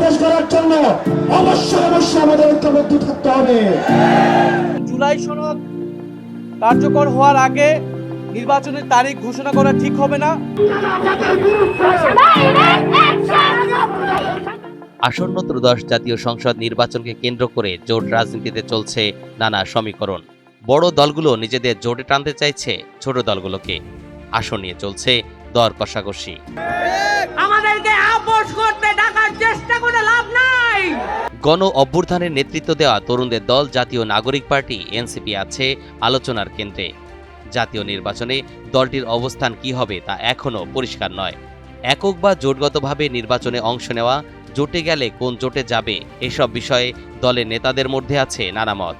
বাংলাদেশ গড়ার জন্য অবশ্যই অবশ্যই আমাদের ঐক্যবদ্ধ থাকতে হবে। জুলাই সনদ কার্যকর হওয়ার আগে নির্বাচনের তারিখ ঘোষণা করা ঠিক হবে না। আসন্ন ত্রয়োদশ জাতীয় সংসদ নির্বাচনকে কেন্দ্র করে জোট রাজনীতিতে চলছে নানা সমীকরণ। বড় দলগুলো নিজেদের জোটে টানতে চাইছে ছোট দলগুলোকে। আসন নিয়ে চলছে দর কষাকষি। আমাদেরকে আপোষ করতে ডাকার চেষ্টা করে লাভ নাই। গণ অভ্যুত্থানের নেতৃত্ব দেওয়া তরুণদের দল জাতীয় নাগরিক পার্টি এনসিপি আছে আলোচনার কেন্দ্রে। জাতীয় নির্বাচনে দলটির অবস্থান কি হবে তা এখনও পরিষ্কার নয়। একক বা জোটগতভাবে নির্বাচনে অংশ নেওয়া জোটে গেলে কোন জোটে যাবে এসব বিষয়ে দলের নেতাদের মধ্যে আছে নানা মত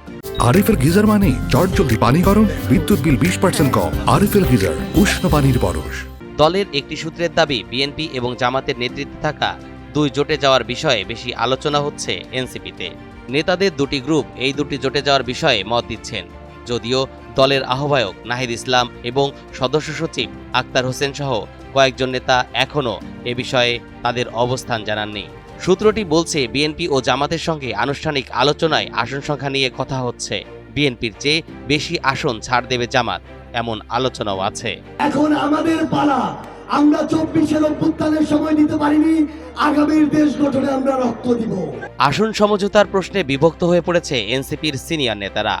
আরএফএল গিজার মানে চটজলদি পানি গরম বিদ্যুৎ বিল বিশ পার্সেন্ট কম। আরএফএল গিজার উষ্ণ পানির পরশ দলের একটি সূত্রের দাবি, বিএনপি এবং জামাতের নেতৃত্বে থাকা দুই জোটে যাওয়ার বিষয়ে বেশি আলোচনা হচ্ছে এনসিপিতে। নেতাদের দুটি গ্রুপ এই দুটি জোটে যাওয়ার বিষয়ে মত দিচ্ছেন। যদিও দলের আহ্বায়ক নাহিদ ইসলাম এবং সদস্য সচিব আক্তার হোসেন সহ কয়েকজন নেতা এখনও এ বিষয়ে তাদের অবস্থান জানাননি। সূত্রটি বলছে, বিএনপি ও জামাতের সঙ্গে আনুষ্ঠানিক আলোচনায় আসন সংখ্যা নিয়ে কথা হচ্ছে। বিএনপির চেয়ে বেশি আসন ছাড় দেবে জামাত। এমন আলোচনাও আছে। এখন আমাদের পালা। আমরা চব্বিশের অভ্যুত্থানের সময় নিতে পারিনি। আগামীর দেশ গঠনে আমরা রক্ত দিব। আসন সমঝোতার প্রশ্নে বিভক্ত হয়ে পড়েছে এনসিপির সিনিয়র নেতারা।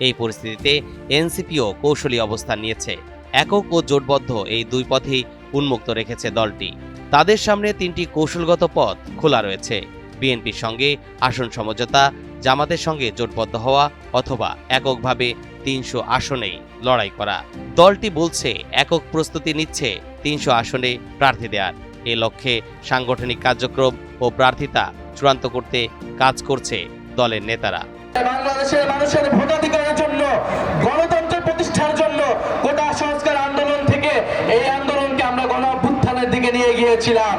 এই পরিস্থিতিতে এনসিপিও কৌশলী অবস্থান নিয়েছে। একক ও জোটবদ্ধ এই দুই পথেই উন্মুক্ত রেখেছে দলটি। তাদের সামনে তিনটি কৌশলগত পথ খোলা রয়েছে। বিএনপির সঙ্গে আসন সমঝোতা জামাতের সঙ্গে জোটবদ্ধ হওয়া অথবা এককভাবে তিনশো আসনে লড়াই করা। দলটি বলছে একক প্রস্তুতি নিচ্ছে তিনশো আসনে প্রার্থী দেওয়ার এ লক্ষ্যে সাংগঠনিক কার্যক্রম ও প্রার্থিতা চূড়ান্ত করতে কাজ করছে দলের নেতারা। বাংলাদেশের মানুষের ভোটাধিকারের জন্য গণতন্ত্র প্রতিষ্ঠার জন্য কোটা সংস্কার আন্দোলন থেকে এই আন্দোলনকে আমরা গণ অভ্যুত্থানের দিকে নিয়ে গিয়েছিলাম।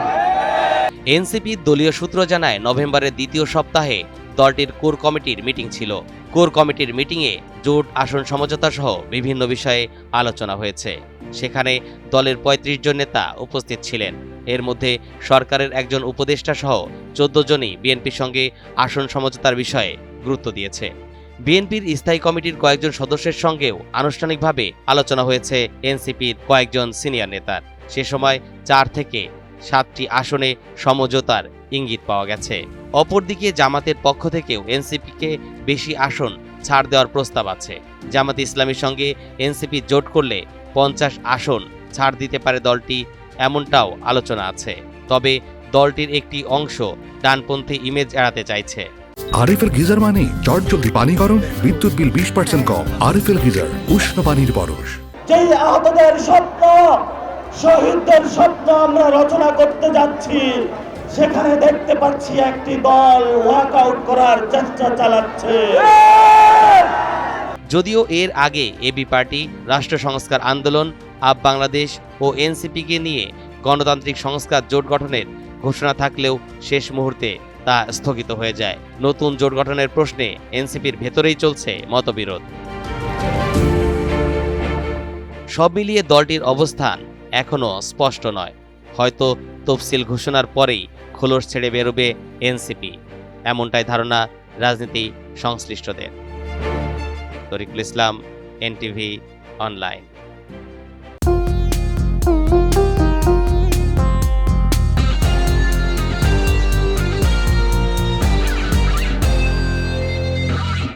এনসিপি দলীয় সূত্র জানায় নভেম্বরের দ্বিতীয় সপ্তাহে দলটির কোর কমিটির মিটিং ছিল। কোর কমিটির মিটিংয়ে জোট, আসন সমঝোতা সহ বিভিন্ন বিষয়ে আলোচনা হয়েছে। সেখানে দলের ৩৫ জন নেতা উপস্থিত ছিলেন। এর মধ্যে সরকারের একজন উপদেষ্টা সহ চোদ্দ জনই বিএনপির সঙ্গে আসন সমঝোতার বিষয়ে গুরুত্ব দিয়েছে। বিএনপির স্থায়ী কমিটির কয়েকজন সদস্যের সঙ্গেও আনুষ্ঠানিকভাবে আলোচনা হয়েছে এনসিপির কয়েকজন সিনিয়র নেতার। সে সময় চার থেকে সাতটি আসনে সমঝোতার ইঙ্গিত পাওয়া গেছে। অপরদিকে জামাতের পক্ষ থেকেও এনসিপিকে বেশি আসন ছাড় দেওয়ার প্রস্তাব আছে। জামাত ইসলামীর সঙ্গে এনসিপি জোট করলে পঞ্চাশ আসন ছাড় দিতে পারে দলটি এমনটাও আলোচনা আছে। তবে দলটির একটি অংশ ডানপন্থী ইমেজ এড়াতে চাইছে। আরএফএল গিজার মানে চটজলদি পানি গরম বিদ্যুৎ বিল বিশ পার্সেন্ট কম। আরএফএল গিজার উষ্ণ পানির পরশ। যেই আহতদের স্বপ্ন শহীদদের স্বপ্ন আমরা রচনা করতে যাচ্ছি সেখানে দেখতে পাচ্ছি একটি দল ওয়াক আউট করার চেষ্টা চালাচ্ছে। যদিও এর আগে এবি পার্টি, রাষ্ট্র সংস্কার আন্দোলন, আপ বাংলাদেশ ও এনসিপিকে নিয়ে গণতান্ত্রিক সংস্কার জোট গঠনের ঘোষণা থাকলেও শেষ মুহূর্তে তা স্থগিত হয়ে যায়। নতুন জোট গঠনের প্রশ্নে এনসিপির ভেতরেই চলছে মতবিরোধ। সব মিলিয়ে দলটির অবস্থান এখনও স্পষ্ট নয়। হয়তো তফসিল ঘোষণার পরেই খোলস ছেড়ে বেরোবে এনসিপি। এমনটাই ধারণা রাজনীতি সংশ্লিষ্টদের। Tarikul Islam NTV online.